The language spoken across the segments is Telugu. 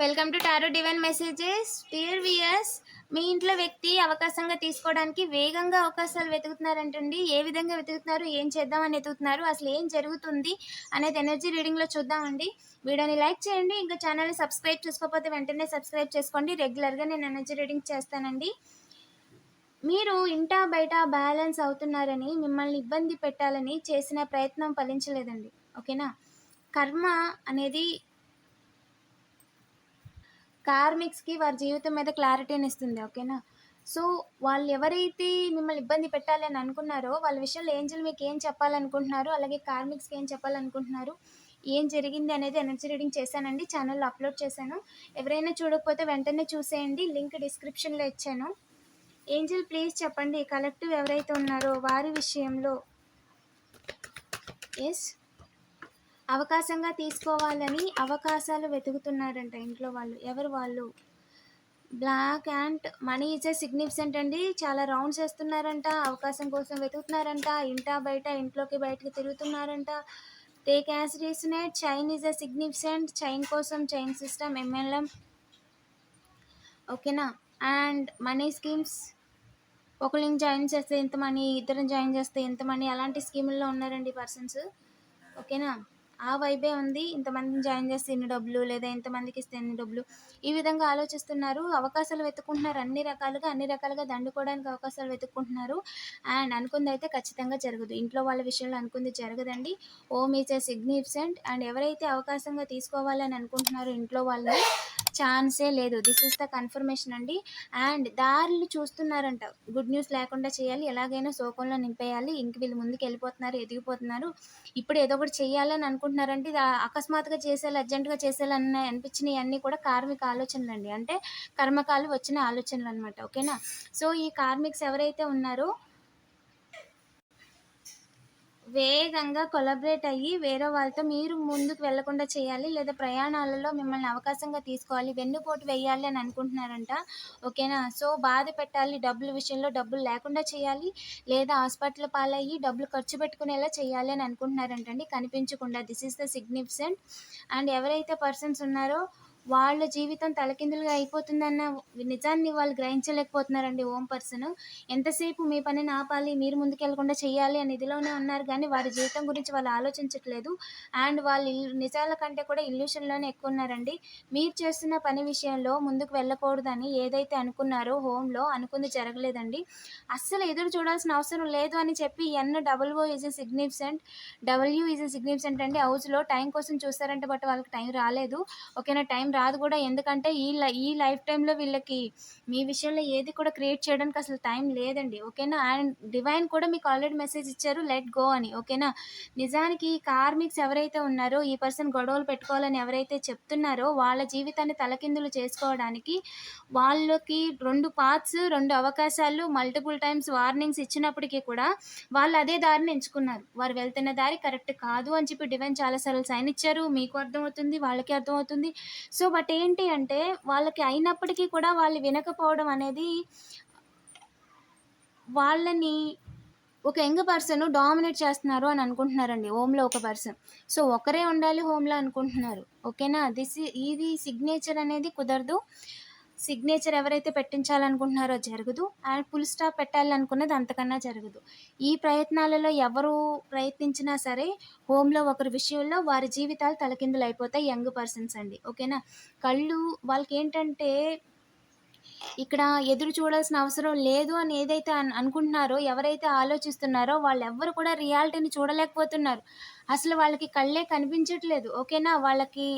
Welcome to tarot divine messages dear viewers మీ ఇంట్లో వ్యక్తి అవకాశంగా తీసుకోవడానికి వేగంగా అవకాశాలు వెతుకుతున్నారంటండి. ఏ విధంగా వెతుకుతున్నారు? ఏం చేద్దామని వెతుకుతున్నారు? అసలు ఏం జరుగుతుంది? అనేది ఎనర్జీ రీడింగ్లో చూద్దామండి. వీడియోని లైక్ చేయండి. ఇంకా ఛానల్ని సబ్స్క్రైబ్ చేసుకోకపోతే వెంటనే సబ్స్క్రైబ్ చేసుకోండి. రెగ్యులర్గా నేను ఎనర్జీ రీడింగ్ చేస్తానండి. మీరు ఇంటా బయట బ్యాలెన్స్ అవుతున్నారని మిమ్మల్ని ఇబ్బంది పెట్టాలని చేసిన ప్రయత్నం ఫలించలేదండి. ఓకేనా? కర్మ అనేది కార్మిక్స్కి వారి జీవితం మీద క్లారిటీని ఇస్తుంది ఓకేనా సో వాళ్ళు ఎవరైతే మిమ్మల్ని ఇబ్బంది పెట్టాలి అని అనుకున్నారో వాళ్ళ విషయంలో ఏంజల్ మీకు ఏం చెప్పాలనుకుంటున్నారు అలాగే కార్మిక్స్కి ఏం చెప్పాలనుకుంటున్నారు ఏం జరిగింది అనేది ఎనర్జీ రీడింగ్ చేశానండి ఛానల్లో అప్లోడ్ చేశాను. ఎవరైనా చూడకపోతే వెంటనే చూసేయండి లింక్ డిస్క్రిప్షన్లో ఇచ్చాను. ఏంజల్ ప్లీజ్ చెప్పండి కలెక్టివ్ ఎవరైతే ఉన్నారో వారి విషయంలో. ఎస్ అవకాశంగా తీసుకోవాలని అవకాశాలు వెతుకుతున్నారంట ఇంట్లో వాళ్ళు. ఎవరు వాళ్ళు? Black and money is a significant అండి. చాలా రౌండ్స్ వేస్తున్నారంట అవకాశం కోసం వెతుకుతున్నారంట. ఇంటా బయట ఇంట్లోకి బయటకి తిరుగుతున్నారంట. Take as resonate chain is a significant chain కోసం చైన్ సిస్టమ్ ఎంఎల్ఎం ఓకేనా అండ్ మనీ స్కీమ్స్ ఒకరిని జాయిన్ చేస్తే ఎంత మనీ ఇద్దరిని జాయిన్ చేస్తే ఎంత మనీ అలాంటి స్కీముల్లో ఉన్నారండి పర్సన్స్ ఓకేనా ఆ వైబే ఉంది. ఇంతమందిని జాయిన్ చేస్తే ఎన్ని డబ్బులు లేదా ఎంతమందికి ఇస్తే ఎన్ని డబ్బులు? ఈ విధంగా ఆలోచిస్తున్నారు. అవకాశాలు వెతుక్కుంటున్నారు. అన్ని రకాలుగా అన్ని రకాలుగా దండుకోవడానికి అవకాశాలు వెతుక్కుంటున్నారు. అండ్ అనుకుంది అయితే ఖచ్చితంగా జరగదు. ఇంట్లో వాళ్ళ విషయంలో అనుకుంది జరగదండి. Om is a significant and ఎవరైతే అవకాశంగా తీసుకోవాలని అనుకుంటున్నారో ఇంట్లో వాళ్ళని ఛాన్సే లేదు. దిస్ ఇస్ ద కన్ఫర్మేషన్ అండి. అండ్ దారులు చూస్తున్నారంట. గుడ్ న్యూస్ లేకుండా చేయాలి. ఎలాగైనా శోకంలో నింపేయాలి. ఇంక వీళ్ళు ముందుకు వెళ్ళిపోతున్నారు ఎదిగిపోతున్నారు. ఇప్పుడు ఏదో ఒకటి చేయాలని అనుకుంటున్నారంటే ఇది అకస్మాత్తుగా చేసేయాలి అర్జెంటుగా చేసేలా అనిపించినవి అన్నీ కూడా కార్మిక ఆలోచనలు అండి. అంటే కర్మకాలు వచ్చిన ఆలోచనలు అనమాట ఓకేనా? సో ఈ కార్మిక్స్ ఎవరైతే ఉన్నారో వేగంగా కొలబరేట్ అయ్యి వేరే వాళ్ళతో మీరు ముందుకు వెళ్ళకుండా చేయాలి లేదా ప్రయాణాలలో మిమ్మల్ని అవకాశంగా తీసుకోవాలి వెన్నుపోటు వేయాలి అని అనుకుంటున్నారంట. ఓకేనా సో బాధ పెట్టాలి డబ్బుల విషయంలో డబ్బులు లేకుండా చేయాలి లేదా హాస్పిటల్ పాలయ్యి డబ్బులు ఖర్చు పెట్టుకునేలా చేయాలి అని అనుకుంటున్నారంటండి. కనిపించకుండా. This is the significant and ఎవరైతే పర్సన్స్ ఉన్నారో వాళ్ళ జీవితం తలకిందులుగా అయిపోతుందన్న నిజాన్ని వాళ్ళు గ్రహించలేకపోతున్నారండి ఓం పర్సన్. ఎంతసేపు మీ పనిని ఆపాలి మీరు ముందుకెళ్ళకుండా చేయాలి అని ఇదిలోనే ఉన్నారు కానీ వారి జీవితం గురించి వాళ్ళు ఆలోచించట్లేదు. అండ్ వాళ్ళు ఇల్లు నిజాల కంటే కూడా ఇల్యూషన్లోనే ఎక్కువ ఉన్నారండి. మీరు చేస్తున్న పని విషయంలో ముందుకు వెళ్ళకూడదని ఏదైతే అనుకున్నారో హోమ్లో అనుకుంది జరగలేదండి. అస్సలు ఎదురు చూడాల్సిన అవసరం లేదు అని చెప్పి N double O is a significant W is a significant అండి. హౌస్లో టైం కోసం చూస్తారంటే బట్ వాళ్ళకి టైం రాలేదు. ఓకేనా? టైం రాదు కూడా. ఎందుకంటే ఈ లై ఈ లైఫ్ టైంలో వీళ్ళకి మీ విషయంలో ఏది కూడా క్రియేట్ చేయడానికి అసలు టైం లేదండి. ఓకేనా? అండ్ డివైన్ కూడా మీకు ఆల్రెడీ మెసేజ్ ఇచ్చారు లెట్ గో అని. ఓకేనా? నిజానికి ఈ కార్మిక్స్ ఎవరైతే ఉన్నారో ఈ పర్సన్ గొడవలు పెట్టుకోవాలని ఎవరైతే చెప్తున్నారో వాళ్ళ జీవితాన్ని తలకిందులు చేసుకోవడానికి వాళ్ళకి రెండు పార్ట్స్ రెండు అవకాశాలు మల్టిపుల్ టైమ్స్ వార్నింగ్స్ ఇచ్చినప్పటికీ కూడా వాళ్ళు అదే దారిని ఎంచుకున్నారు. వారు వెళ్తున్న దారి కరెక్ట్ కాదు అని చెప్పి డివైన్ చాలాసార్లు సైన్ ఇచ్చారు. మీకు అర్థమవుతుంది వాళ్ళకి అర్థమవుతుంది. సో బట్ ఏంటి అంటే వాళ్ళకి అయినప్పటికీ కూడా వాళ్ళు వినకపోవడం అనేది వాళ్ళని ఒక యంగ్ పర్సన్ డామినేట్ చేస్తున్నారు అని అనుకుంటున్నారండి. హోమ్లో ఒక పర్సన్. సో ఒకరే ఉండాలి హోమ్లో అనుకుంటున్నారు. ఓకేనా? దిస్ ఇది సిగ్నేచర్ అనేది కుదరదు. సిగ్నేచర్ ఎవరైతే పెట్టించాలనుకుంటున్నారో జరగదు. అండ్ ఫుల్ స్టాప్ పెట్టాలనుకున్నది అంతకన్నా జరగదు. ఈ ప్రయత్నాలలో ఎవరు ప్రయత్నించినా సరే హోమ్లో ఒకరి విషయంలో వారి జీవితాలు తలకిందులు అయిపోతాయి యంగ్ పర్సన్స్ అండి. ఓకేనా? కళ్ళు వాళ్ళకి ఏంటంటే ఇక్కడ ఎదురు చూడాల్సిన అవసరం లేదు అని ఏదైతే అనుకుంటున్నారో ఎవరైతే ఆలోచిస్తున్నారో వాళ్ళు ఎవ్వరు కూడా రియాలిటీని చూడలేకపోతున్నారు. అసలు వాళ్ళకి కళ్ళే కనిపించట్లేదు. ఓకేనా? వాళ్ళకి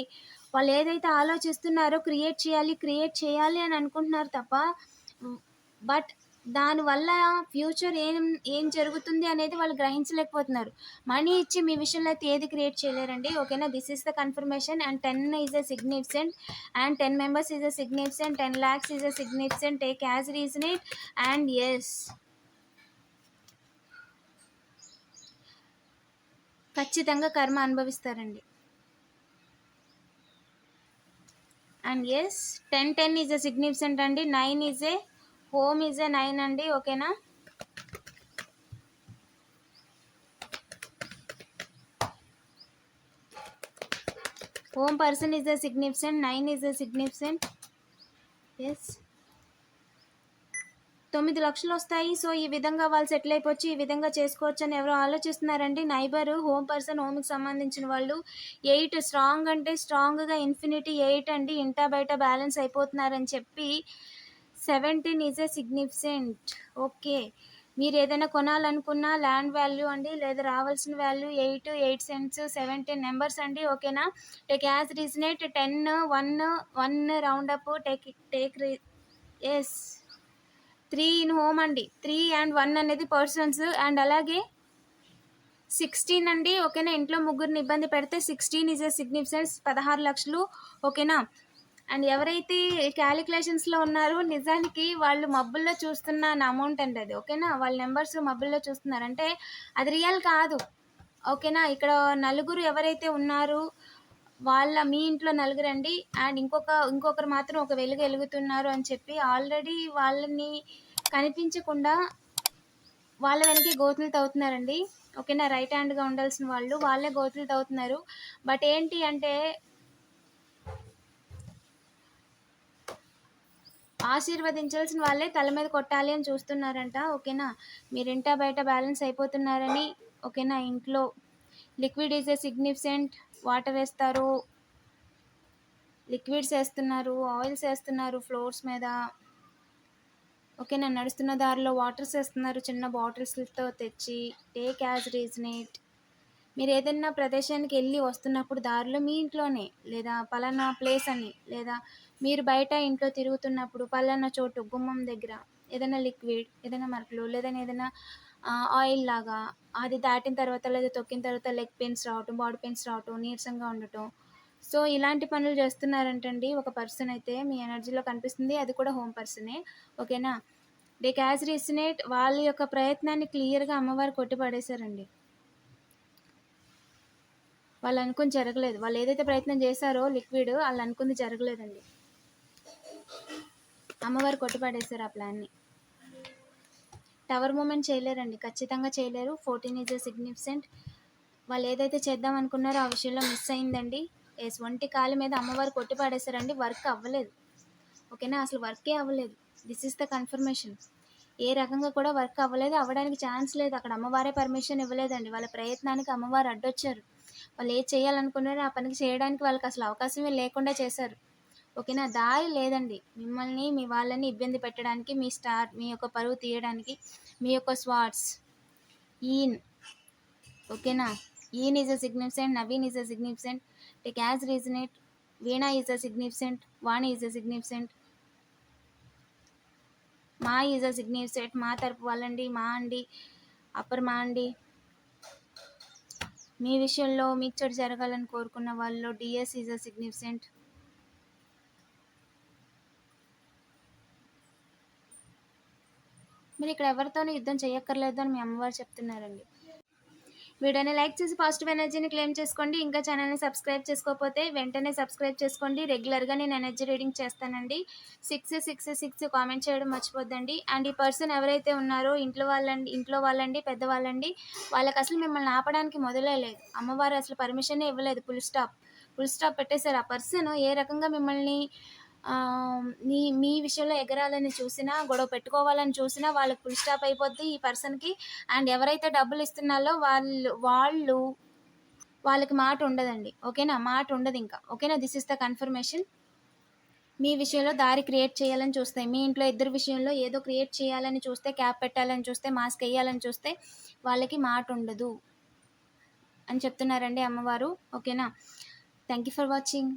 వాళ్ళు ఏదైతే ఆలోచిస్తున్నారో క్రియేట్ చేయాలి క్రియేట్ చేయాలి అని అనుకుంటున్నారు తప్ప బట్ దానివల్ల ఫ్యూచర్ ఏం ఏం జరుగుతుంది అనేది వాళ్ళు గ్రహించలేకపోతున్నారు. మనీ ఇచ్చి మీ విషయంలో అయితే ఏది క్రియేట్ చేయలేరండి. ఓకేనా? This is the confirmation and ten is a significant and ten members is a significant ten lakhs is a significant take as reason it and yes ఖచ్చితంగా కర్మ అనుభవిస్తారండి. And yes ten ten is a significant అండి. Nine is a home is a nine అండి. ఓకేనా home person is a significant nine is a significant yes తొమ్మిది లక్షలు వస్తాయి. సో ఈ విధంగా వాళ్ళు సెటిల్ అయిపోవచ్చు. ఈ విధంగా చేసుకోవచ్చు అని ఎవరో ఆలోచిస్తున్నారండి. నైబర్ హోమ్ పర్సన్ హోమ్కి సంబంధించిన వాళ్ళు ఎయిట్ స్ట్రాంగ్ అంటే స్ట్రాంగ్గా ఇన్ఫినిటీ ఎయిట్ అండి. ఇంటా బయట బ్యాలెన్స్ అయిపోతున్నారని చెప్పి seventeen is a significant okay. మీరు ఏదైనా కొనాలనుకున్న ల్యాండ్ వాల్యూ అండి లేదా రావాల్సిన value eight eight cents seventeen numbers అండి. ఓకేనా? Take as resonate. Ten one one round up take take yes. Three in home అండి. త్రీ అండ్ వన్ అనేది పర్సన్స్ అండ్ అలాగే సిక్స్టీన్ అండి ఓకేనా? ఇంట్లో ముగ్గురిని ఇబ్బంది పెడితే సిక్స్టీన్ ఈజ్ ఎ సిగ్నిఫికెన్స్ పదహారు లక్షలు ఓకేనా? అండ్ ఎవరైతే క్యాలిక్యులేషన్స్లో ఉన్నారో నిజానికి వాళ్ళు మబ్బుల్లో చూస్తున్న అమౌంట్ అండి అది ఓకేనా? వాళ్ళ నెంబర్స్ మబ్బుల్లో చూస్తున్నారు. అంటే అది రియల్ కాదు ఓకేనా? ఇక్కడ నలుగురు ఎవరైతే ఉన్నారో వాళ్ళ మీ ఇంట్లో నలుగురండి. అండ్ ఇంకొక ఇంకొకరు మాత్రం ఒక వెలుగు వెలుగుతున్నారు అని చెప్పి ఆల్రెడీ వాళ్ళని కనిపించకుండా వాళ్ళ వెనకే గోతులు తవ్వుతున్నారండి. ఓకేనా? రైట్ హ్యాండ్గా ఉండాల్సిన వాళ్ళు వాళ్ళే గోతులు తవ్వుతున్నారు. బట్ ఏంటి అంటే ఆశీర్వదించాల్సిన వాళ్ళే తల మీద కొట్టాలి అని చూస్తున్నారంట. ఓకేనా? మీరు ఇంటా బయట బ్యాలెన్స్ అయిపోతున్నారని ఓకేనా? ఇంట్లో liquid is a significant. Water వేస్తారు. లిక్విడ్స్ వేస్తున్నారు. ఆయిల్స్ వేస్తున్నారు ఫ్లోర్స్ మీద. ఓకే నేను నడుస్తున్న దారిలో వాటర్స్ వేస్తున్నారు. చిన్న బాటిల్స్తో తెచ్చి టేక్ యాజ్ రీజనేట్. మీరు ఏదైనా ప్రదేశానికి వెళ్ళి వస్తున్నప్పుడు దారిలో మీ ఇంట్లోనే లేదా పలానా ప్లేస్ అని లేదా మీరు బయట ఇంట్లో తిరుగుతున్నప్పుడు పలానా చోటు గుమ్మం దగ్గర ఏదైనా లిక్విడ్ ఏదైనా మరకలు లేదా ఏదైనా ఆయిల్ లాగా అది దాటిన తర్వాత లేదా తొక్కిన తర్వాత లెగ్ పెయిన్స్ రావటం బాడీ పెయిన్స్ రావటం నీరసంగా ఉండటం. సో ఇలాంటి పనులు చేస్తున్నారంటండి ఒక పర్సన్ అయితే మీ ఎనర్జీలో కనిపిస్తుంది. అది కూడా హోమ్ పర్సనే ఓకేనా? దే క్యాజ్ రీసినేట్ వాళ్ళ యొక్క ప్రయత్నాన్ని క్లియర్గా అమ్మవారు కొట్టిపడేశారండి వాళ్ళు అనుకుని జరగలేదు. వాళ్ళు ఏదైతే ప్రయత్నం చేశారో లిక్విడ్ వాళ్ళు అనుకుంది జరగలేదండి. అమ్మవారు కొట్టిపడేశారు ఆ ప్లాన్ని టవర్ మూమెంట్ చేయలేరండి ఖచ్చితంగా చేయలేరు. ఫోర్టీన్ ఈజ్ సిగ్నిఫికెంట్ వాళ్ళు ఏదైతే చేద్దాం అనుకున్నారో ఆ విషయంలో మిస్ అయిందండి. ఎస్ ఒంటి కాలు మీద అమ్మవారు కొట్టి పడేశారండి. వర్క్ అవ్వలేదు. ఓకేనా? అసలు వర్కే అవ్వలేదు. దిస్ ఇస్ ద కన్ఫర్మేషన్ ఏ రకంగా కూడా వర్క్ అవ్వలేదు. అవ్వడానికి ఛాన్స్ లేదు. అక్కడ అమ్మవారే పర్మిషన్ ఇవ్వలేదండి. వాళ్ళ ప్రయత్నానికి అమ్మవారు అడ్డొచ్చారు. వాళ్ళు ఏది చేయాలనుకున్నారో ఆ పనికి చేయడానికి వాళ్ళకి అసలు అవకాశమే లేకుండా చేశారు. ఓకేనా? దారి లేదండి. మిమ్మల్ని మీ వాళ్ళని ఇబ్బంది పెట్టడానికి మీ స్టార్ మీ యొక్క పరువు తీయడానికి మీ యొక్క స్వాట్స్ ఈన్. ఓకేనా? ఈన్ is a significant Naveen is a significant take as resonate Veena is a significant Vani is a significant మా ఈజ్ అ సిగ్నిఫిసెంట్ మా తరపు వాళ్ళండి మా అండి అప్పర్ మా అండి. మీ విషయంలో మీకు చెడు జరగాలని కోరుకున్న వాళ్ళలో డిఎస్ ఈజ్ అ సిగ్నిఫిసెంట్ మీరు ఇక్కడ ఎవరితోనూ యుద్ధం చేయక్కర్లేదు అని మీ అమ్మవారు చెప్తున్నారండి. వీడియోని లైక్ చేసి పాజిటివ్ ఎనర్జీని క్లెయిమ్ చేసుకోండి. ఇంకా ఛానల్ని సబ్స్క్రైబ్ చేసుకోకపోతే వెంటనే సబ్స్క్రైబ్ చేసుకోండి. రెగ్యులర్గా నేను ఎనర్జీ రీడింగ్ చేస్తానండి. సిక్స్ సిక్స్ సిక్స్ కామెంట్ చేయడం మర్చిపోద్దండి. అండ్ ఈ పర్సన్ ఎవరైతే ఉన్నారో ఇంట్లో వాళ్ళండి ఇంట్లో వాళ్ళండి పెద్దవాళ్ళండి వాళ్ళకి అసలు మిమ్మల్ని ఆపడానికి మొదలే లేదు. అమ్మవారు అసలు పర్మిషన్ ఇవ్వలేదు. Full stop. ఫుల్ స్టాప్ పెట్టేశారు ఆ పర్సన్. ఏ రకంగా మిమ్మల్ని మీ మీ విషయంలో ఎగరాలని చూసినా గొడవ పెట్టుకోవాలని చూసినా వాళ్ళకి ఫుల్ స్టాప్ అయిపోద్ది ఈ పర్సన్కి అండ్ ఎవరైతే డబ్బులు ఇస్తున్నారో వాళ్ళు వాళ్ళు వాళ్ళకి మాట ఉండదండి. ఓకేనా? మాట ఉండదు ఇంకా. ఓకేనా? దిస్ ఇస్ ద కన్ఫర్మేషన్ మీ విషయంలో దారి క్రియేట్ చేయాలని చూస్తాయి మీ ఇంట్లో ఇద్దరు విషయంలో ఏదో క్రియేట్ చేయాలని చూస్తే క్యాప్ పెట్టాలని చూస్తే మాస్క్ వేయాలని చూస్తే వాళ్ళకి మాట ఉండదు. అని చెప్తున్నారండి అమ్మవారు. ఓకేనా? Thank you for watching